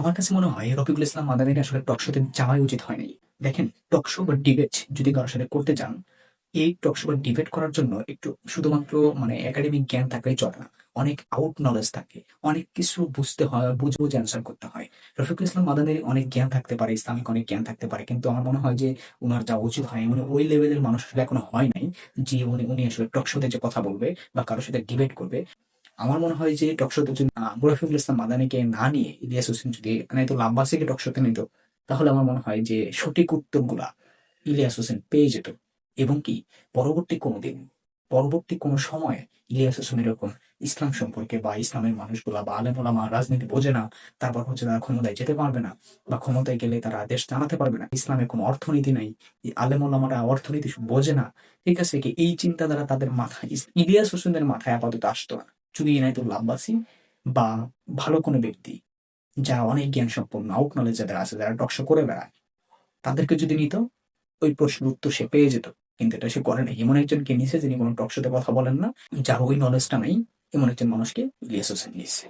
আমার কাছে মনে হয় রফিকুল ইসলাম মাদানির আসলে টকশোতে যাওয়াই উচিত হয়নি। দেখেন টকশো বা ডিবেট যদি কারোর সাথে করতে চান, এই টকশো বা ডিবেট করার জন্য একটু শুধুমাত্র মানে একাডেমিক জ্ঞান থাকলেই চলে না, অনেক আউট নলেজ থাকে, অনেক কিছু বুঝতে হয়, বুঝে বুঝে অ্যান্সার করতে হয়। রফিকুল ইসলাম মাদানির অনেক জ্ঞান থাকতে পারে, ইসলামিক অনেক জ্ঞান থাকতে পারে, কিন্তু আমার মনে হয় যে উনার যা উচিত হয় উনি ওই লেভেলের মানুষ আসলে এখনও হয় নাই, যে উনি উনি আসলে টকশোতে যে কথা বলবে বা কারোর সাথে ডিবেট করবে আমার মনে হয় যে টকশোতে যদি রফিকুল ইসলাম মাদানিকে না নিয়ে ইলিয়াস হোসেন যদি মানে তো লাম্বাসিকে টকশোতে নিত, তাহলে আমার মনে হয় যে সঠিক উত্তরগুলা ইলিয়াস হোসেন পেয়ে যেত। এবং কি, পরবর্তী কোনো দিন পরবর্তী কোনো সময়ে ইলিয়াস হোসেন এরকম ইসলাম সম্পর্কে বা ইসলামের মানুষগুলা বা আলেমোলামা রাজনীতি বোঝে না, তারপর হচ্ছে তারা ক্ষমতায় যেতে পারবে না বা ক্ষমতায় গেলে তারা দেশ জানাতে পারবে না। ইসলামের কোনো অর্থনীতি নাই আলেমোলামারা অর্থনীতি বোঝে না। ঠিক আছে কি? এই চিন্তাধারা তাদের মাথায় ইলিয়াস হোসেনের মাথায় আপাতত আসতো না। যদি তো আব্বাসি বা ভালো কোনো ব্যক্তি যা অনেক জ্ঞান সম্পন্ন আউট নলেজ যাদের আছে, যারা টকশো করে বেড়ায়, তাদেরকে যদি নিত, ওই প্রশ্নের উত্তর সে পেয়ে যেত। কিন্তু এটা সে করে না এমন একজনকে নিছে যিনি কোনো টকশোতে কথা বলেন না, যার ওই নলেজটা নাই, এমন একজন মানুষকে ইলিয়াস নিচ্ছে